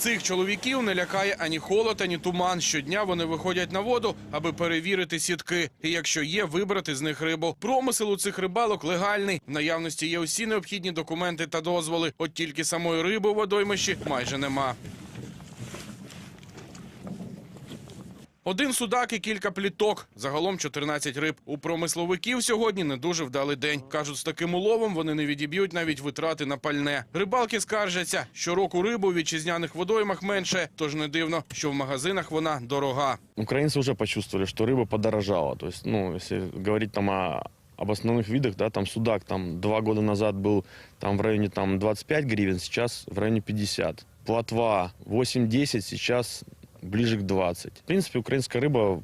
Цих чоловіків не лякає ані холод, ані туман. Щодня вони виходять на воду, аби перевірити сітки. І якщо є, вибрати з них рибу. Промисел у цих рибалок легальний. В наявності є усі необхідні документи та дозволи. От тільки самої риби в водоймищі майже нема. Один судак і кілька пліток. Загалом 14 риб. У промисловиків сьогодні не дуже вдалий день. Кажуть, з таким уловом вони не відіб'ють навіть витрати на пальне. Рибалки скаржаться, щороку рибу у вітчизняних водоймах менше, тож не дивно, що в магазинах вона дорога. Украинцы уже почувствовали, что рыба подорожала. То есть, ну, если говорить там о, об основных видах, да, там судак там два года назад был там в районе там 25 гривен, сейчас в районе 50. Плотва 8-10, сейчас ближе к 20. В принципе, украинская рыба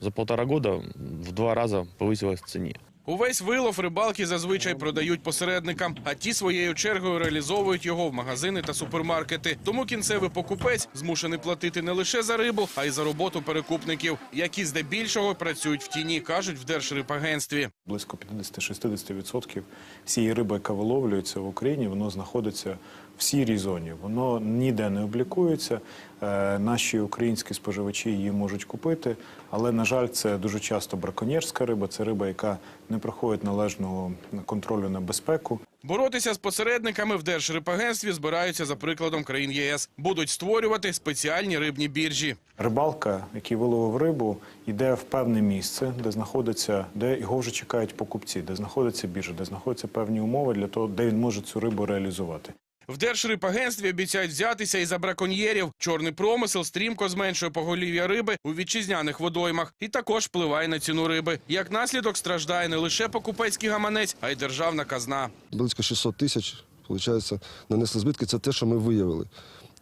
за полтора года в два раза повысилась в цене. Увесь вилов рибалки зазвичай продають посередникам, а ті своєю чергою реалізовують його в магазини та супермаркети. Тому кінцевий покупець змушений платити не лише за рибу, а й за роботу перекупників, які здебільшого працюють в тіні, кажуть в Держрибагентстві. Близько 50-60% всієї риби, яка виловлюється в Україні, воно знаходиться в сірій зоні. Воно ніде не облікується. Е, Наші українські споживачі її можуть купити, але на жаль, це дуже часто браконьєрська риба. Це риба, яка не проходять належного контролю на безпеку. Боротися з посередниками в Держрибагентстві збираються за прикладом країн ЄС. Будуть створювати спеціальні рибні біржі. Рибалка, який виловив рибу, йде в певне місце, де знаходиться, де його вже чекають покупці, де знаходиться біржа, де знаходяться певні умови для того, де він може цю рибу реалізувати. В Держрибагентстві обіцяють взятися і за браконьєрів. Чорний промисел стрімко зменшує поголів'я риби у вітчизняних водоймах і також впливає на ціну риби. Як наслідок страждає не лише покупецький гаманець, а й державна казна. близько 600 тисяч, виходить, нанесли збитки. Це те, що ми виявили.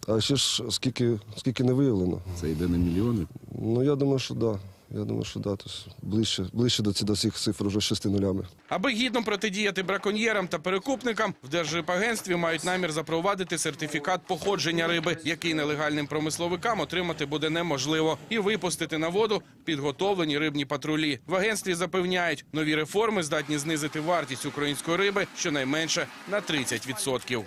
А ще ж скільки, скільки не виявлено? Це йде на мільйони. Ну я думаю, що да. Я думаю, що да. Ближче, ближче до, ці- до цих цифр вже шести нулями. Аби гідно протидіяти браконьєрам та перекупникам, в Держрибагентстві мають намір запровадити сертифікат походження риби, який нелегальним промисловикам отримати буде неможливо, і випустити на воду підготовлені рибні патрулі. В агентстві запевняють, нові реформи здатні знизити вартість української риби щонайменше на 30%.